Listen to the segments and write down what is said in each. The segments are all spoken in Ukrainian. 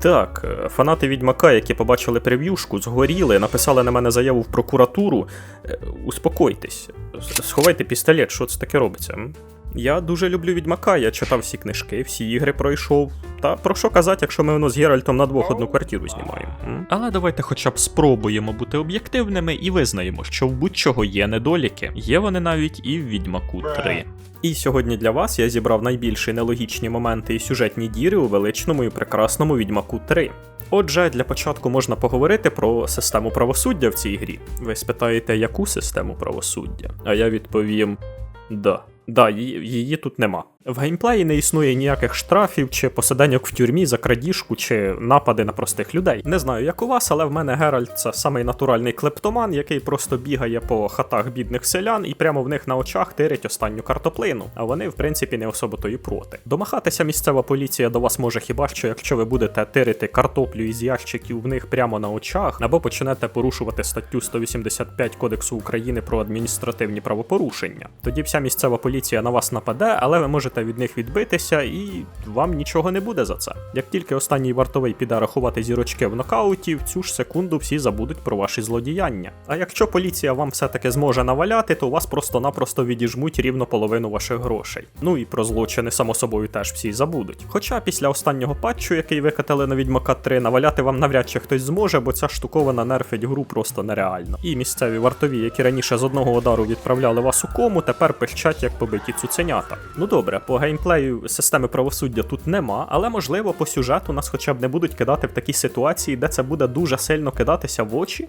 Так, е, фанати відьмака, які побачили прев'юшку, згоріли, написали на мене заяву в прокуратуру. Е, Успокойтесь, сховайте пістолет, що це таке робиться. Я дуже люблю відьмака, я читав всі книжки, всі ігри пройшов. Та про що казати, якщо ми воно з Геральтом на двох одну квартиру знімаємо? м? Але давайте хоча б спробуємо бути об'єктивними і визнаємо, що в будь-чого є недоліки. Є вони навіть і в Відьмаку 3. І сьогодні для вас я зібрав найбільші нелогічні моменти і сюжетні діри у величному і прекрасному Відьмаку 3. Отже, для початку можна поговорити про систему правосуддя в цій грі. Ви спитаєте, яку систему правосуддя? А я відповім: да. Да, її, її тут нема. В геймплеї не існує ніяких штрафів чи посиденьок в тюрмі за крадіжку чи напади на простих людей. Не знаю, як у вас, але в мене Геральт це самий натуральний клептоман, який просто бігає по хатах бідних селян і прямо в них на очах тирить останню картоплину. А вони, в принципі, не особо то і проти. Домахатися місцева поліція до вас може хіба що, якщо ви будете тирити картоплю із ящиків в них прямо на очах, або почнете порушувати статтю 185 Кодексу України про адміністративні правопорушення. Тоді вся місцева поліція на вас нападе, але ви можете від них відбитися, і вам нічого не буде за це. Як тільки останній вартовий піде рахувати зірочки в нокауті, в цю ж секунду всі забудуть про ваші злодіяння. А якщо поліція вам все-таки зможе наваляти, то вас просто-напросто відіжмуть рівно половину ваших грошей. Ну і про злочини, само собою, теж всі забудуть. Хоча після останнього патчу, який викатали на Відьмака 3, наваляти вам навряд чи хтось зможе, бо ця штуковина нерфить гру просто нереально. І місцеві вартові, які раніше з одного удару відправляли вас у кому, тепер пищать як побиті цуценята. Ну добре, по геймплею системи правосуддя тут нема, але можливо по сюжету нас хоча б не будуть кидати в такі ситуації, де це буде дуже сильно кидатися в очі.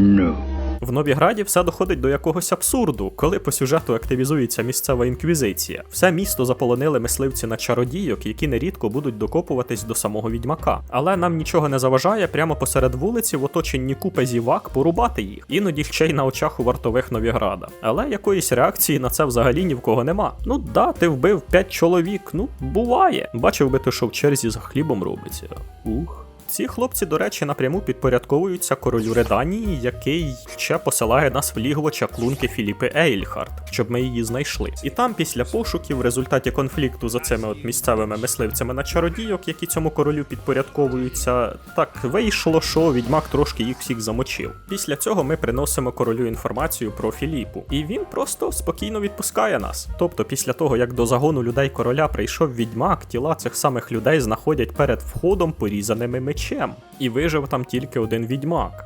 No. В Новіграді все доходить до якогось абсурду, коли по сюжету активізується місцева інквізиція. Все місто заполонили мисливці на чародійок, які нерідко будуть докопуватись до самого відьмака. Але нам нічого не заважає прямо посеред вулиці в оточенні купи зівак порубати їх, іноді ще й на очах у вартових Новіграда. Але якоїсь реакції на це взагалі ні в кого нема. Ну да, ти вбив 5 чоловік, ну буває. Бачив би ти, що в черзі за хлібом робиться. Ух. Ці хлопці, до речі, напряму підпорядковуються королю Реданії, який ще посилає нас в лігво чаклунки Філіпи Ейльхарт, щоб ми її знайшли. І там, після пошуків, в результаті конфлікту за цими от місцевими мисливцями на чародійок, які цьому королю підпорядковуються, так вийшло, що відьмак трошки їх всіх замочив. Після цього ми приносимо королю інформацію про Філіпу, і він просто спокійно відпускає нас. Тобто, після того, як до загону людей короля прийшов відьмак, тіла цих самих людей знаходять перед входом порізаними мечем. І вижив там тільки один відьмак.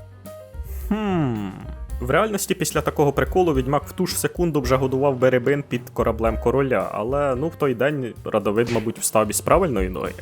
Хм. В реальності після такого приколу відьмак в ту ж секунду вже годував беребин під кораблем короля, але ну в той день Радовид, мабуть, встав із правильної ноги.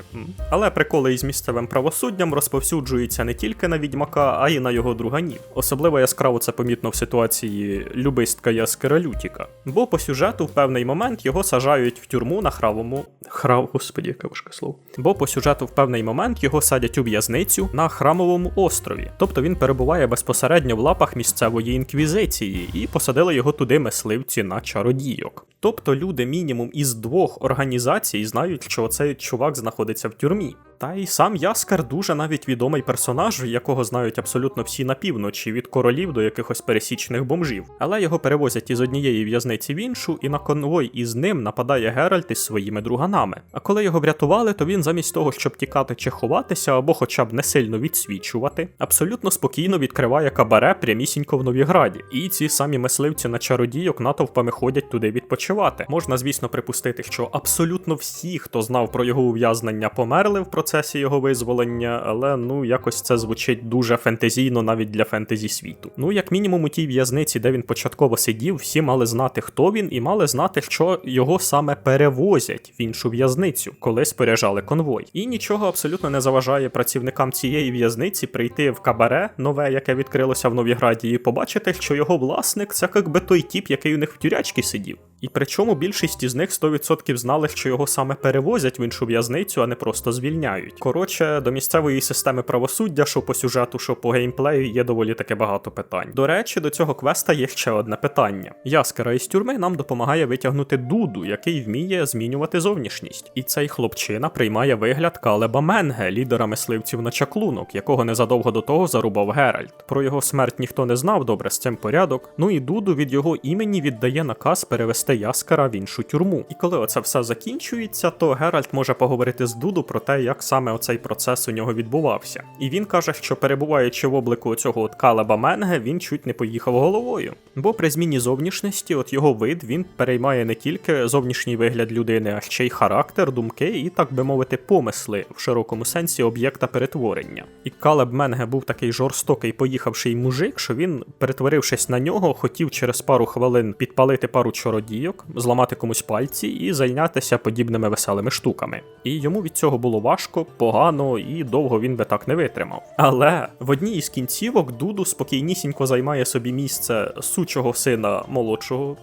Але приколи із місцевим правосуддям розповсюджуються не тільки на відьмака, а й на його друганів. Особливо яскраво це помітно в ситуації любистка Яскера Лютіка. Бо по сюжету в певний момент його саджають в тюрму на хравому. Храв, господі, яке важке слово. Бо по сюжету в певний момент його садять у в'язницю на храмовому острові. Тобто він перебуває безпосередньо в лапах місцевої інквізиції, і посадили його туди мисливці на чародійок. Тобто люди мінімум із двох організацій знають, що цей чувак знаходиться в тюрмі. Та й сам Яскар дуже навіть відомий персонаж, якого знають абсолютно всі на півночі, від королів до якихось пересічних бомжів. Але його перевозять із однієї в'язниці в іншу, і на конвой із ним нападає Геральт із своїми друганами. А коли його врятували, то він замість того, щоб тікати чи ховатися, або хоча б не сильно відсвічувати, абсолютно спокійно відкриває кабаре прямісінько в Новіграді. І ці самі мисливці на чародійок натовпами ходять туди відпочивати. Можна, звісно, припустити, що абсолютно всі, хто знав про його ув'язнення, померли в процесі його визволення, але ну якось це звучить дуже фентезійно навіть для фентезі світу. Ну, як мінімум, у тій в'язниці, де він початково сидів, всі мали знати, хто він, і мали знати, що його саме перевозять в іншу в'язницю, коли споряджали конвой. І нічого абсолютно не заважає працівникам цієї в'язниці прийти в кабаре нове, яке відкрилося в Новіграді, і побачити, що його власник це якби той тіп, який у них в тюрячці сидів. І причому більшість із них 100% знали, що його саме перевозять в іншу в'язницю, а не просто звільняють. Коротше, до місцевої системи правосуддя, що по сюжету, що по геймплею, є доволі таки багато питань. До речі, до цього квеста є ще одне питання. Яскера із тюрми нам допомагає витягнути Дуду, який вміє змінювати зовнішність. І цей хлопчина приймає вигляд Калеба Менге, лідера мисливців на чаклунок, якого незадовго до того зарубав Геральт. Про його смерть ніхто не знав, добре з цим порядок. Ну і Дуду від його імені віддає наказ перевести вивезти Яскара в іншу тюрму. І коли оце все закінчується, то Геральт може поговорити з Дуду про те, як саме оцей процес у нього відбувався. І він каже, що перебуваючи в облику цього от Калеба Менге, він чуть не поїхав головою. Бо при зміні зовнішності, от його вид він переймає не тільки зовнішній вигляд людини, а ще й характер, думки і, так би мовити, помисли в широкому сенсі об'єкта перетворення. І Калеб Менге був такий жорстокий поїхавший мужик, що він, перетворившись на нього, хотів через пару хвилин підпалити пару чародійок, зламати комусь пальці і зайнятися подібними веселими штуками. І йому від цього було важко, погано і довго він би так не витримав. Але в одній із кінцівок Дуду спокійнісінько займає собі місце сучого сина молодшого.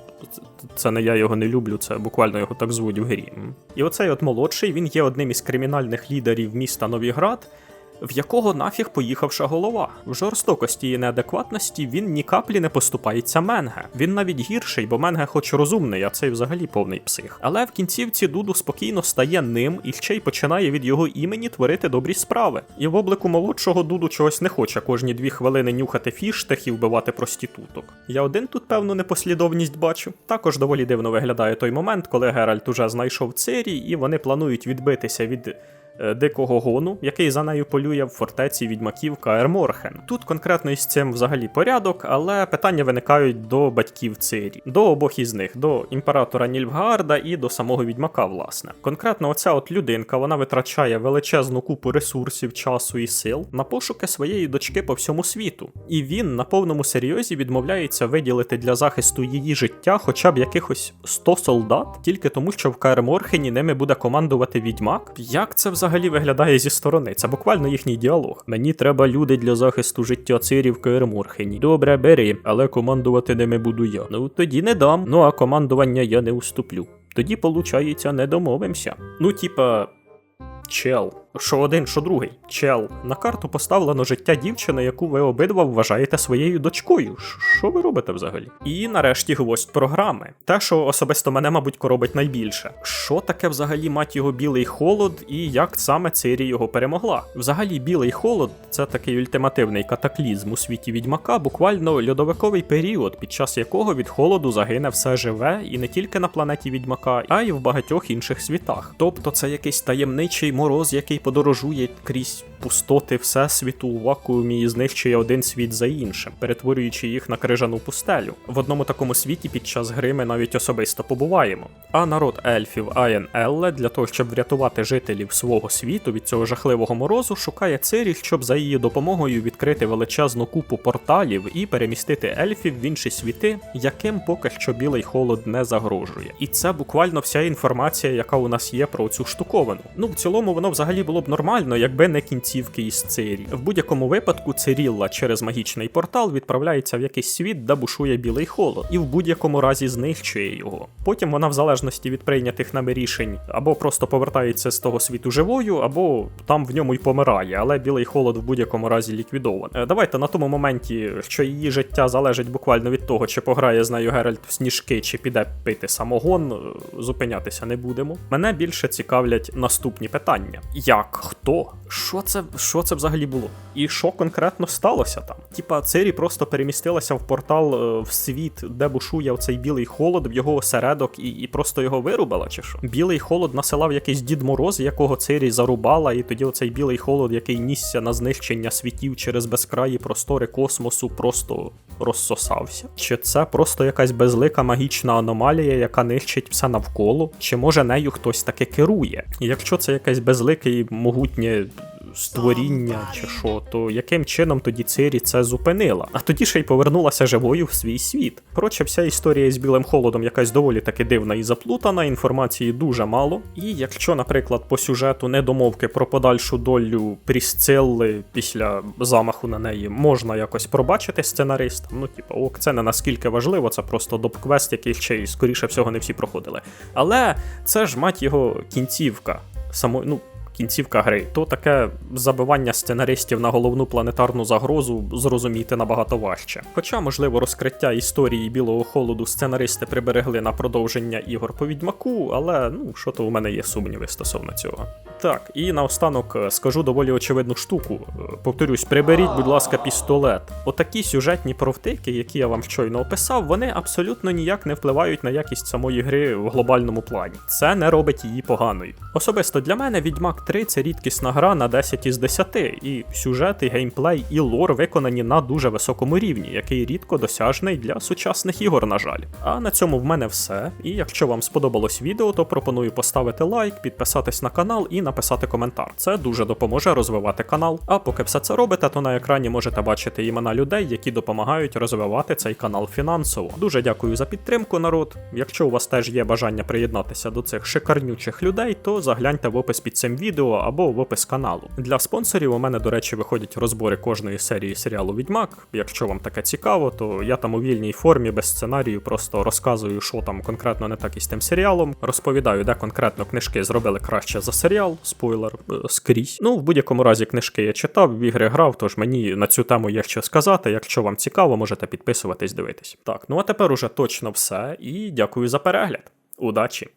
Це не я його не люблю, це буквально його так звуть в грі. І оцей от молодший, він є одним із кримінальних лідерів міста Новіград, в якого нафіг поїхавша голова. В жорстокості і неадекватності він ні каплі не поступається Менге. Він навіть гірший, бо Менге хоч розумний, а цей взагалі повний псих. Але в кінцівці Дуду спокійно стає ним і ще й починає від його імені творити добрі справи. І в облику молодшого Дуду чогось не хоче кожні дві хвилини нюхати фіштах і вбивати проституток. Я один тут певну непослідовність бачу. Також доволі дивно виглядає той момент, коли Геральт уже знайшов Цирі, і вони планують відбитися від дикого гону, який за нею полює в фортеці відьмаків Каер Морхен. Тут конкретно із цим взагалі порядок, але питання виникають до батьків Цирі, до обох із них, до імператора Нільфгаарда і до самого відьмака, власне. Конкретно оця от людинка, вона витрачає величезну купу ресурсів, часу і сил на пошуки своєї дочки по всьому світу. І він на повному серйозі відмовляється виділити для захисту її життя хоча б якихось 100 солдат, тільки тому, що в Каер Морхені ними буде командувати відьмак. Як це взагалі виглядає зі сторони? Це буквально їхній діалог. Мені треба люди для захисту життя цирів в Добре, бери, але командувати ними буду я. Ну тоді не дам. Ну а командування я не уступлю. Тоді, получається, не домовимося. Ну, типа. Чел, що один, що другий. Чел, на карту поставлено життя дівчини, яку ви обидва вважаєте своєю дочкою. Що ви робите взагалі? І нарешті гвоздь програми. Те, що особисто мене, мабуть, коробить найбільше. Що таке взагалі мать його білий холод, і як саме Цирі його перемогла? Взагалі, білий холод це такий ультимативний катаклізм у світі відьмака, буквально льодовиковий період, під час якого від холоду загине все живе, і не тільки на планеті відьмака, а й в багатьох інших світах. Тобто це якийсь таємничий мороз, який подорожує крізь пустоти всесвіту у вакуумі і знищує один світ за іншим, перетворюючи їх на крижану пустелю. В одному такому світі під час гри ми навіть особисто побуваємо. А народ ельфів Аєн Елле для того, щоб врятувати жителів свого світу від цього жахливого морозу, шукає Цирі, щоб за її допомогою відкрити величезну купу порталів і перемістити ельфів в інші світи, яким поки що білий холод не загрожує. І це буквально вся інформація, яка у нас є про цю штуковину. Ну в цілому воно взагалі було б нормально, якби не кінцівки із Цирі. В будь-якому випадку Цирілла через магічний портал відправляється в якийсь світ, де бушує білий холод, і в будь-якому разі знищує його. Потім вона, в залежності від прийнятих нами рішень, або просто повертається з того світу живою, або там в ньому й помирає, але білий холод в будь-якому разі ліквідований. Е, Давайте на тому моменті, що її життя залежить буквально від того, чи пограє з нею Геральт в сніжки, чи піде пити самогон, е, зупинятися не будемо. Мене більше цікавлять наступні питання: як, хто, що це, що це взагалі було? І що конкретно сталося там? Типа, Цирі просто перемістилася в портал е, в світ, де бушує оцей білий холод, в його осередок, і, і просто його вирубала, чи що? Білий холод насилав якийсь Дід Мороз, якого Цирі зарубала, і тоді оцей білий холод, який нісся на знищення світів через безкраї простори космосу, просто розсосався? Чи це просто якась безлика магічна аномалія, яка нищить все навколо? Чи може нею хтось таки керує? І якщо це якесь безлике і могутнє створіння чи що, то яким чином тоді Цирі це зупинила? А тоді ще й повернулася живою в свій світ. Коротше, вся історія з білим холодом якась доволі таки дивна і заплутана, інформації дуже мало. І якщо, наприклад, по сюжету недомовки про подальшу долю Прісцилли після замаху на неї можна якось пробачити сценаристам, ну типу, ок, це не наскільки важливо, це просто доп-квест, який ще й скоріше всього не всі проходили. Але це ж мать його кінцівка. Само, ну, кінцівка гри, то таке забивання сценаристів на головну планетарну загрозу зрозуміти набагато важче. Хоча, можливо, розкриття історії білого холоду сценаристи приберегли на продовження ігор по відьмаку, але ну що то у мене є сумніви стосовно цього. Так, і наостанок е, скажу доволі очевидну штуку. Е, Повторюсь, приберіть, будь ласка, пістолет. Отакі сюжетні провтики, які я вам щойно описав, вони абсолютно ніяк не впливають на якість самої гри в глобальному плані. Це не робить її поганою. Особисто для мене Відьмак 3 це рідкісна гра на 10 із 10, і сюжет, і геймплей, і лор виконані на дуже високому рівні, який рідко досяжний для сучасних ігор, на жаль. А на цьому в мене все. І якщо вам сподобалось відео, то пропоную поставити лайк, підписатись на канал і написати коментар. Це дуже допоможе розвивати канал. А поки все це робите, то на екрані можете бачити імена людей, які допомагають розвивати цей канал фінансово. Дуже дякую за підтримку, народ. Якщо у вас теж є бажання приєднатися до цих шикарнючих людей, то загляньте в опис під цим відео або в опис каналу. Для спонсорів у мене, до речі, виходять розбори кожної серії серіалу Відьмак. Якщо вам таке цікаво, то я там у вільній формі без сценарію просто розказую, що там конкретно не так із тим серіалом. Розповідаю, де конкретно книжки зробили краще за серіал. Спойлер е, скрізь. Ну, в будь-якому разі книжки я читав, в ігри грав, тож мені на цю тему є що сказати. Якщо вам цікаво, можете підписуватись, дивитись. Так, ну а тепер уже точно все, і дякую за перегляд. Удачі!